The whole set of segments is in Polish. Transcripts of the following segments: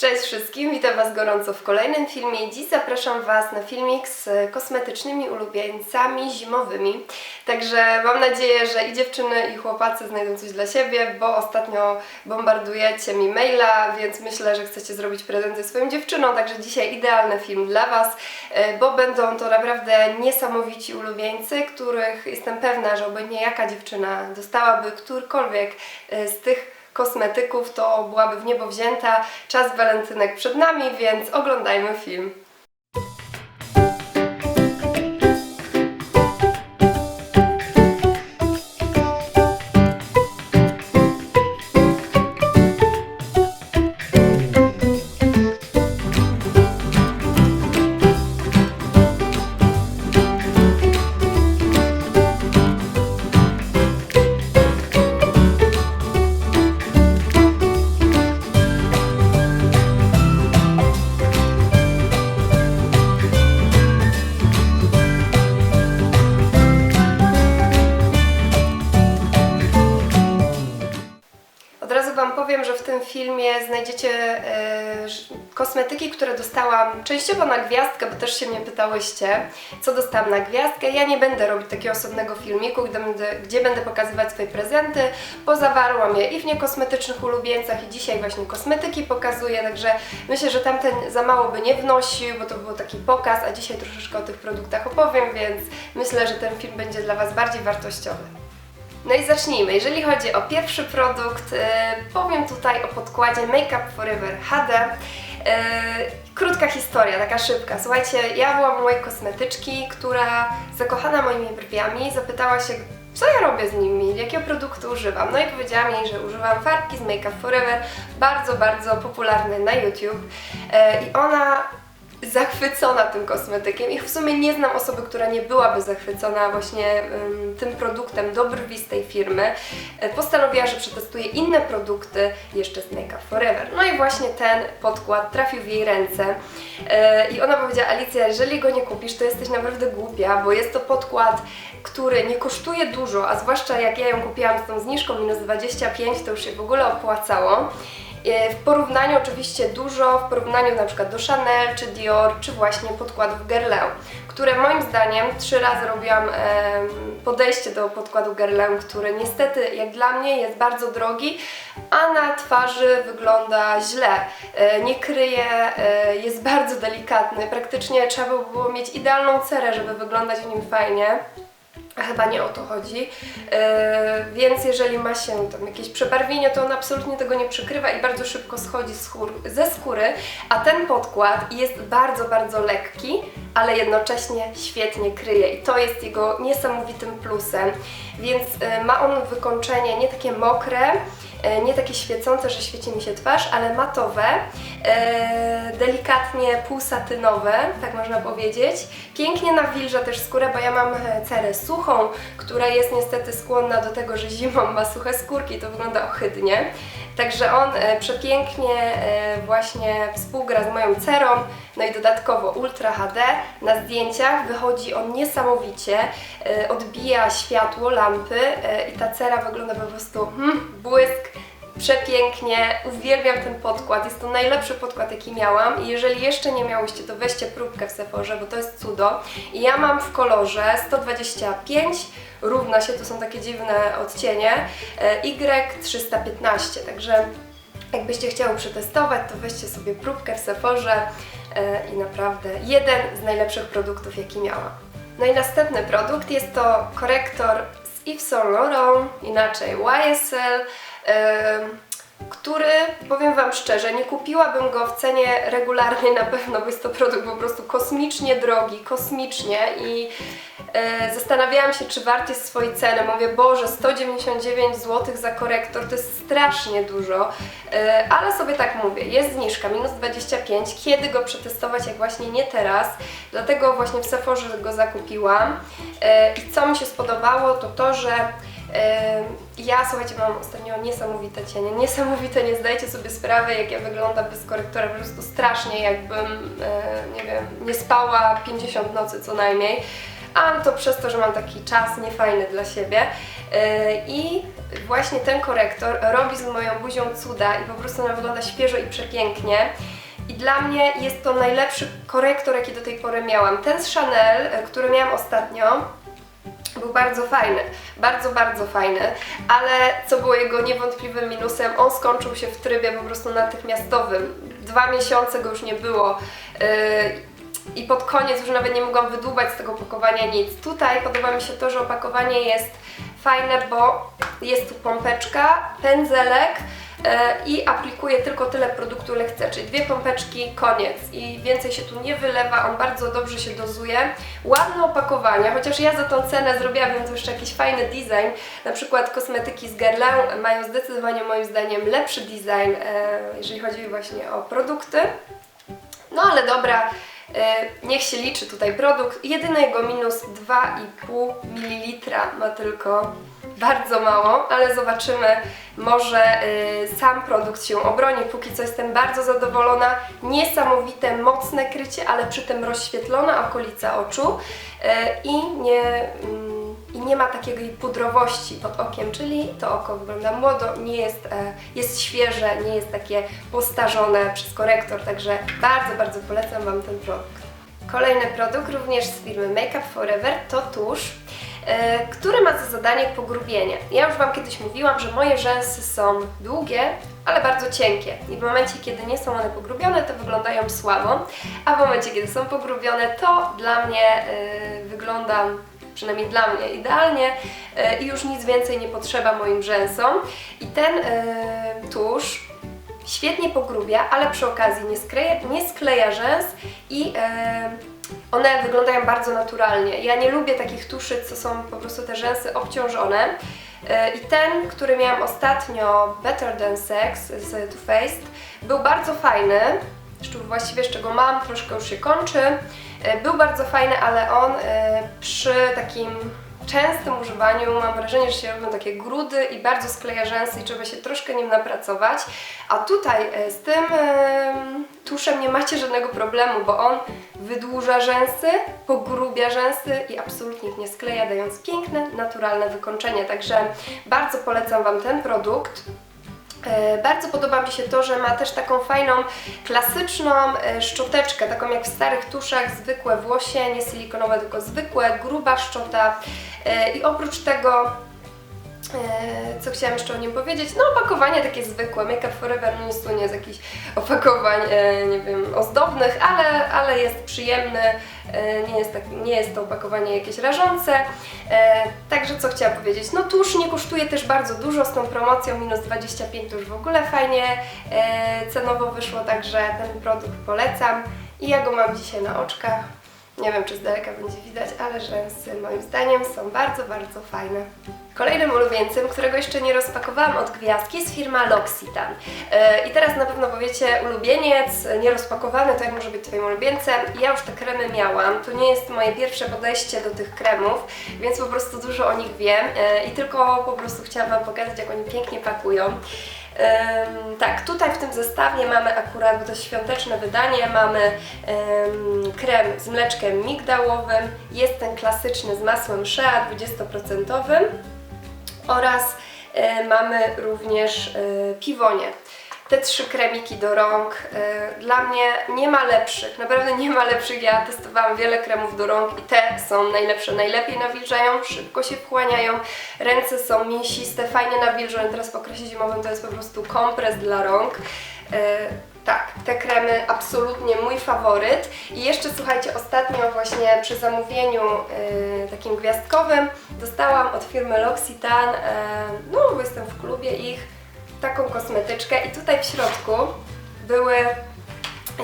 Cześć wszystkim, witam Was gorąco w kolejnym filmie. Dziś zapraszam Was na filmik z kosmetycznymi ulubieńcami zimowymi. Także mam nadzieję, że i dziewczyny, i chłopacy znajdą coś dla siebie, bo ostatnio bombardujecie mi maila, więc myślę, że chcecie zrobić prezenty swoim dziewczynom. Także dzisiaj idealny film dla Was, e, bo będą to naprawdę niesamowici ulubieńcy, których jestem pewna, że oby niejaka dziewczyna dostałaby którkolwiek e, z tych kosmetyków, to byłaby w niebo wzięta. Czas walentynek przed nami, więc oglądajmy film. Kosmetyki, które dostałam częściowo na gwiazdkę, bo też się mnie pytałyście, co dostałam na gwiazdkę. Ja nie będę robić takiego osobnego filmiku, gdzie będę, gdzie będę pokazywać swoje prezenty. Pozawarłam je i w niekosmetycznych ulubieńcach i dzisiaj właśnie kosmetyki pokazuję, także myślę, że tamten za mało by nie wnosił, bo to był taki pokaz, a dzisiaj troszeczkę o tych produktach opowiem, więc myślę, że ten film będzie dla Was bardziej wartościowy. No i zacznijmy. Jeżeli chodzi o pierwszy produkt, e, powiem tutaj o podkładzie Make Up Forever HD. E, krótka historia, taka szybka. Słuchajcie, ja byłam u mojej kosmetyczki, która zakochana moimi brwiami, zapytała się, co ja robię z nimi, jakiego produktu używam. No i powiedziałam jej, że używam farbki z Make Up Forever, bardzo, bardzo popularny na YouTube. E, I ona zachwycona tym kosmetykiem i w sumie nie znam osoby, która nie byłaby zachwycona właśnie ym, tym produktem do brwi z tej firmy. E, Postanowiła, że przetestuje inne produkty jeszcze z Make Up Forever. No i właśnie ten podkład trafił w jej ręce E, i ona powiedziała, Alicja, jeżeli go nie kupisz, to jesteś naprawdę głupia, bo jest to podkład, który nie kosztuje dużo, a zwłaszcza jak ja ją kupiłam z tą zniżką minus 25, to już się w ogóle opłacało. E, W porównaniu oczywiście dużo, w porównaniu na przykład do Chanel, czy Dior, czy właśnie podkładów Guerlain, które moim zdaniem trzy razy robiłam podejście do podkładu Guerlain, który niestety jak dla mnie jest bardzo drogi, a na twarzy wygląda źle. E, Nie kryje, e, jest bardzo delikatny, praktycznie trzeba by było mieć idealną cerę, żeby wyglądać w nim fajnie. Chyba nie o to chodzi. Yy, więc jeżeli ma się tam jakieś przebarwienie, to on absolutnie tego nie przykrywa i bardzo szybko schodzi chór, ze skóry. A ten podkład jest bardzo, bardzo lekki, ale jednocześnie świetnie kryje i to jest jego niesamowitym plusem. Więc yy, ma on wykończenie nie takie mokre, nie takie świecące, że świeci mi się twarz, ale matowe, yy, delikatnie półsatynowe, tak można powiedzieć. Pięknie nawilża też skórę, bo ja mam e, cerę suchą, która jest niestety skłonna do tego, że zimą ma suche skórki, to wygląda ohydnie. Także on e, przepięknie e, właśnie współgra z moją cerą, no i dodatkowo Ultra HD. Na zdjęciach wychodzi on niesamowicie, e, odbija światło lampy i ta cera wygląda po prostu hmm, błysk, Przepięknie, uwielbiam ten podkład, jest to najlepszy podkład jaki miałam i jeżeli jeszcze nie miałyście, to weźcie próbkę w Sephorze, bo to jest cudo. I ja mam w kolorze 125, równa się, to są takie dziwne odcienie, e, Y315, także jakbyście chciały przetestować, to weźcie sobie próbkę w Sephorze e, i naprawdę jeden z najlepszych produktów jaki miałam. No i następny produkt jest to korektor z Yves Saint Laurent, inaczej YSL, który, powiem Wam szczerze, nie kupiłabym go w cenie regularnej na pewno, bo jest to produkt po prostu kosmicznie drogi, kosmicznie i e, zastanawiałam się, czy wart jest swojej ceny. Mówię, Boże, 199 zł za korektor to jest strasznie dużo, e, ale sobie tak mówię, jest zniżka, minus 25, kiedy go przetestować, jak właśnie nie teraz, dlatego właśnie w Sephorze go zakupiłam. E, i co mi się spodobało, to to, że Ja, słuchajcie, mam ostatnio niesamowite cienie, niesamowite, nie zdajecie sobie sprawy, jak ja wyglądam bez korektora, po prostu strasznie, jakbym, e, nie wiem, nie spała 50 nocy co najmniej, a to przez to, że mam taki czas niefajny dla siebie E, i właśnie ten korektor robi z moją buzią cuda i po prostu ona wygląda świeżo i przepięknie. I dla mnie jest to najlepszy korektor, jaki do tej pory miałam. Ten z Chanel, e, który miałam ostatnio, był bardzo fajny, bardzo, bardzo fajny, ale co było jego niewątpliwym minusem, on skończył się w trybie po prostu natychmiastowym. Dwa miesiące go już nie było yy, i pod koniec już nawet nie mogłam wydłubać z tego opakowania nic. Tutaj podoba mi się to, że opakowanie jest fajne, bo jest tu pompeczka, pędzelek, e, i aplikuję tylko tyle produktu, chcę, czyli dwie pompeczki, koniec i więcej się tu nie wylewa, on bardzo dobrze się dozuje. Ładne opakowania, chociaż ja za tą cenę zrobiłam tu jeszcze jakiś fajny design, na przykład kosmetyki z Guerlain mają zdecydowanie moim zdaniem lepszy design, e, jeżeli chodzi właśnie o produkty. No ale dobra, niech się liczy tutaj produkt. Jedyny jego minus 2,5 ml ma tylko bardzo mało, ale zobaczymy, może y, sam produkt się obroni. Póki co jestem bardzo zadowolona. Niesamowite, mocne krycie, ale przy tym rozświetlona okolica oczu y, i nie. mm, nie ma takiej pudrowości pod okiem, czyli to oko wygląda młodo, nie jest, e, jest świeże, nie jest takie postarzone przez korektor, także bardzo, bardzo polecam Wam ten produkt. Kolejny produkt, również z firmy Makeup Forever, to tusz, e, który ma za zadanie pogrubienie. Ja już Wam kiedyś mówiłam, że moje rzęsy są długie, ale bardzo cienkie. I w momencie, kiedy nie są one pogrubione, to wyglądają słabo, a w momencie, kiedy są pogrubione, to dla mnie e, wyglądam przynajmniej dla mnie idealnie e, i już nic więcej nie potrzeba moim rzęsom. I ten e, tusz świetnie pogrubia, ale przy okazji nie skleja, nie skleja rzęs i e, one wyglądają bardzo naturalnie. Ja nie lubię takich tuszy, co są po prostu te rzęsy obciążone. I ten, który miałam ostatnio, Better Than Sex z Too Faced, był bardzo fajny. Właściwie z czego mam, troszkę już się kończy. E, Był bardzo fajny, ale on e, przy takim częstym używaniu mam wrażenie, że się robią takie grudy i bardzo skleja rzęsy i trzeba się troszkę nim napracować. A tutaj e, z tym tuszem nie macie żadnego problemu, bo on wydłuża rzęsy, pogrubia rzęsy i absolutnie ich nie skleja, dając piękne, naturalne wykończenie. Także bardzo polecam Wam ten produkt. E, Bardzo podoba mi się to, że ma też taką fajną, klasyczną e, szczoteczkę, taką jak w starych tuszach, zwykłe włosie, nie silikonowe, tylko zwykłe, gruba szczota. E, I oprócz tego, co chciałam jeszcze o nim powiedzieć, no opakowanie takie zwykłe, Make Up Forever tu nie jest jakichś opakowań, e, nie wiem, ozdobnych, ale, ale jest przyjemny, e, nie jest, tak, nie jest to opakowanie jakieś rażące. E, także co chciałam powiedzieć, no tusz nie kosztuje też bardzo dużo, z tą promocją minus 25 to już w ogóle fajnie e, cenowo wyszło, także ten produkt polecam. I ja go mam dzisiaj na oczkach. Nie wiem, czy z daleka będzie widać, ale rzęsy moim zdaniem są bardzo, bardzo fajne. Kolejnym ulubieńcem, którego jeszcze nie rozpakowałam od gwiazdki, jest firma L'Occitane. Yy, I teraz na pewno powiecie, ulubieniec, nierozpakowany, to jak może być Twoim ulubieńcem? Ja już te kremy miałam, to nie jest moje pierwsze podejście do tych kremów, więc po prostu dużo o nich wiem yy, i tylko po prostu chciałam Wam pokazać, jak oni pięknie pakują. Ym, tak, tutaj w tym zestawie mamy akurat, to świąteczne wydanie, mamy ym, krem z mleczkiem migdałowym, jest ten klasyczny z masłem shea 20% oraz y, mamy również y, piwonie. Te trzy kremiki do rąk, y, dla mnie nie ma lepszych, naprawdę nie ma lepszych. Ja testowałam wiele kremów do rąk i te są najlepsze, najlepiej nawilżają, szybko się wchłaniają, ręce są mięsiste, fajnie nawilżą. Teraz w okresie zimowym to jest po prostu kompres dla rąk. Y, tak, te kremy absolutnie mój faworyt. I jeszcze słuchajcie, ostatnio właśnie przy zamówieniu y, takim gwiazdkowym dostałam od firmy L'Occitane, y, no bo jestem w klubie ich, taką kosmetyczkę i tutaj w środku były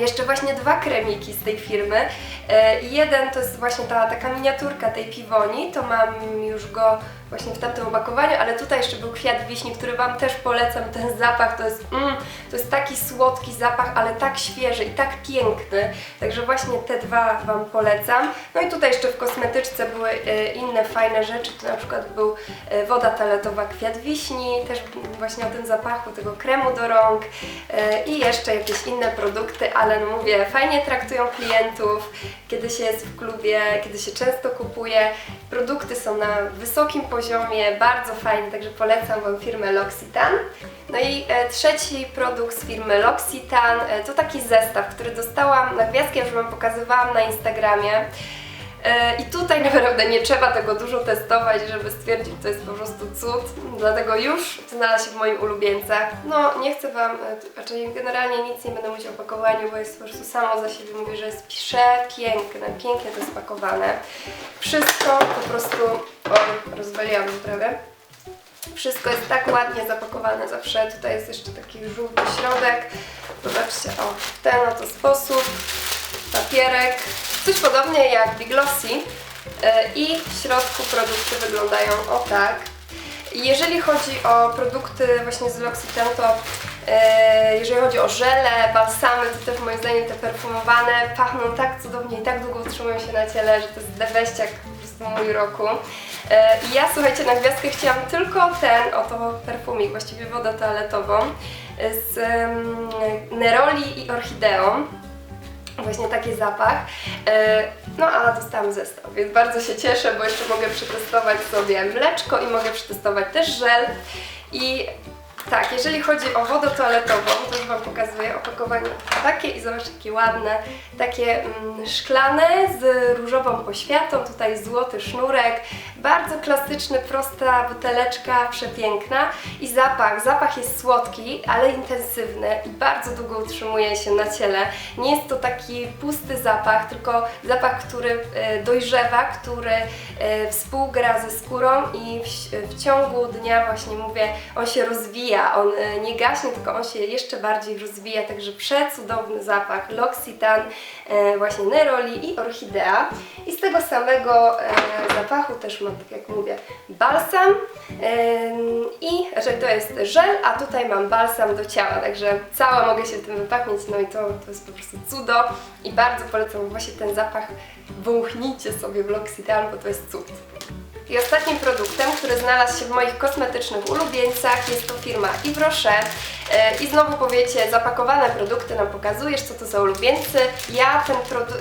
jeszcze właśnie dwa kremiki z tej firmy. E, Jeden to jest właśnie ta taka miniaturka tej piwoni, to mam już go właśnie w tamtym opakowaniu, ale tutaj jeszcze był kwiat wiśni, który Wam też polecam. Ten zapach to jest, mm, to jest taki słodki zapach, ale tak świeży i tak piękny. Także właśnie te dwa Wam polecam. No i tutaj jeszcze w kosmetyczce były e, inne fajne rzeczy, tu na przykład był e, woda toaletowa kwiat wiśni, też właśnie o tym zapachu tego kremu do rąk i jeszcze jakieś inne produkty, ale no mówię, fajnie traktują klientów, kiedy się jest w klubie, kiedy się często kupuje. Produkty są na wysokim poziomie, bardzo fajny, także polecam Wam firmę L'Occitane. No i e, trzeci produkt z firmy L'Occitane e, to taki zestaw, który dostałam na gwiazdkę, już Wam pokazywałam na Instagramie. E, I tutaj naprawdę nie trzeba tego dużo testować, żeby stwierdzić, to jest po prostu cud. Dlatego już znalazł się w moich ulubieńcach. No, nie chcę Wam, e, raczej generalnie nic nie będę mówić o pakowaniu, bo jest po prostu samo za siebie mówi, że jest przepiękne, pięknie to jest pakowane. Wszystko po prostu, oj, rozwaliłam prawie. Wszystko jest tak ładnie zapakowane zawsze. Tutaj jest jeszcze taki żółty środek. Zobaczcie, o, w ten oto sposób. Papierek. Coś podobnie jak Big Glossy. E, I w środku produkty wyglądają o tak. Jeżeli chodzi o produkty właśnie z L'Occitane, to e, jeżeli chodzi o żele, balsamy, to też moim zdaniem te perfumowane pachną tak cudownie i tak długo utrzymują się na ciele, że to jest deweściak po prostu mój roku. E, I ja słuchajcie, na gwiazdkę chciałam tylko ten oto perfumik, właściwie wodę toaletową z Neroli i Orchideą. Właśnie taki zapach. E, No a dostałam zestaw, więc bardzo się cieszę, bo jeszcze mogę przetestować sobie mleczko i mogę przetestować też żel. I tak, jeżeli chodzi o wodę toaletową, to już Wam pokazuję opakowanie takie i zobaczcie jakie ładne, takie mm, szklane z różową poświatą, tutaj złoty sznurek, bardzo klasyczny, prosta buteleczka, przepiękna i zapach, zapach jest słodki, ale intensywny i bardzo długo utrzymuje się na ciele. Nie jest to taki pusty zapach, tylko zapach, który e, dojrzewa, który e, współgra ze skórą i w, ciągu dnia właśnie mówię, on się rozwija, on e, nie gaśnie, tylko on się jeszcze bardziej rozwija, także przecudowny zapach. L'Occitane, właśnie Neroli i Orchidea. I z tego samego e, zapachu też mam, tak jak mówię, balsam. Em, i że to jest żel, a tutaj mam balsam do ciała, także cała mogę się tym wypachnieć, no i to, to jest po prostu cudo. I bardzo polecam właśnie ten zapach, wąchnijcie sobie w L'Occitane, bo to jest cud. I ostatnim produktem, który znalazł się w moich kosmetycznych ulubieńcach jest to firma Yves Rocher. E, I znowu powiecie, zapakowane produkty nam pokazujesz, co to za ulubieńcy. Ja, ten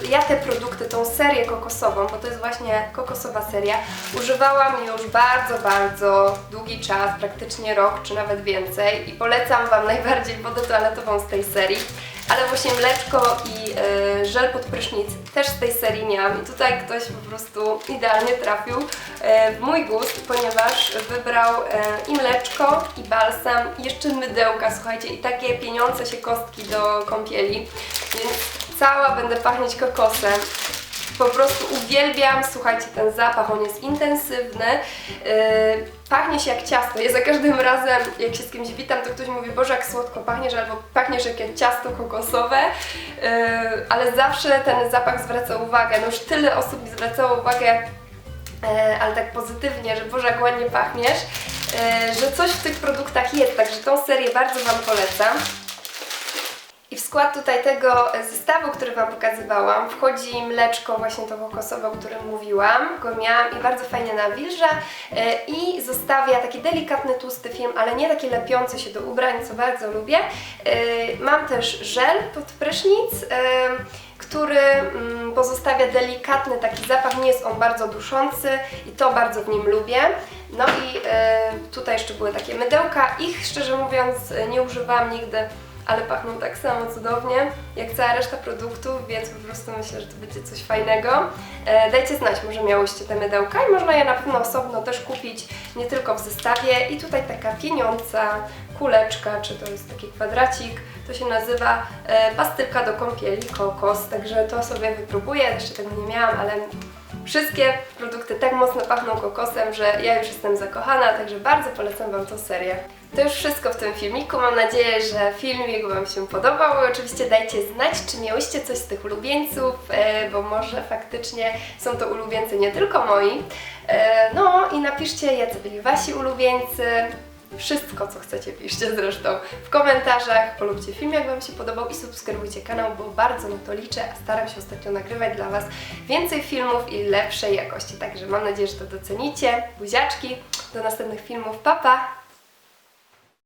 ja te produkty, tą serię kokosową, bo to jest właśnie kokosowa seria, używałam już bardzo, bardzo długi czas, praktycznie rok czy nawet więcej i polecam Wam najbardziej wodę toaletową z tej serii. Ale właśnie mleczko i e, żel pod prysznic też z tej serii miałam i tutaj ktoś po prostu idealnie trafił e, w mój gust, ponieważ wybrał e, i mleczko, i balsam, i jeszcze mydełka, słuchajcie, i takie pieniące się kostki do kąpieli, więc cała będę pachnieć kokosem. Po prostu uwielbiam, słuchajcie, ten zapach, on jest intensywny, yy, pachnie się jak ciasto. Ja za każdym razem, jak się z kimś witam, to ktoś mówi, Boże, jak słodko pachniesz, albo pachniesz jak ciasto kokosowe, yy, ale zawsze ten zapach zwraca uwagę. No już tyle osób mi zwracało uwagę, e, ale tak pozytywnie, że Boże, jak ładnie pachniesz, że coś w tych produktach jest, także tą serię bardzo Wam polecam. W skład tutaj tego zestawu, który Wam pokazywałam, wchodzi mleczko właśnie to kokosowe, o którym mówiłam. Go miałam i bardzo fajnie nawilża e, i zostawia taki delikatny, tłusty film, ale nie taki lepiący się do ubrań, co bardzo lubię. E, Mam też żel pod prysznic, e, który mm, pozostawia delikatny taki zapach, nie jest on bardzo duszący i to bardzo w nim lubię. No i tutaj jeszcze były takie mydełka, ich szczerze mówiąc nie używałam nigdy ale pachną tak samo cudownie jak cała reszta produktów, więc po prostu myślę, że to będzie coś fajnego. E, dajcie znać, może miałyście te mydełka i można je na pewno osobno też kupić, nie tylko w zestawie. I tutaj taka pieniądza, kuleczka, czy to jest taki kwadracik, to się nazywa e, pastylka do kąpieli, kokos, także to sobie wypróbuję, jeszcze tego nie miałam, ale Wszystkie produkty tak mocno pachną kokosem, że ja już jestem zakochana, także bardzo polecam Wam tą serię. To już wszystko w tym filmiku. Mam nadzieję, że filmik Wam się podobał. Oczywiście dajcie znać, czy miałyście coś z tych ulubieńców, e, bo może faktycznie są to ulubieńcy nie tylko moi. E, No i napiszcie, jacy byli Wasi ulubieńcy. Wszystko, co chcecie, piszcie zresztą w komentarzach. Polubcie film, jak Wam się podobał i subskrybujcie kanał, bo bardzo na to liczę, a staram się ostatnio nagrywać dla Was więcej filmów i lepszej jakości. Także mam nadzieję, że to docenicie. Buziaczki, do następnych filmów. Pa, pa!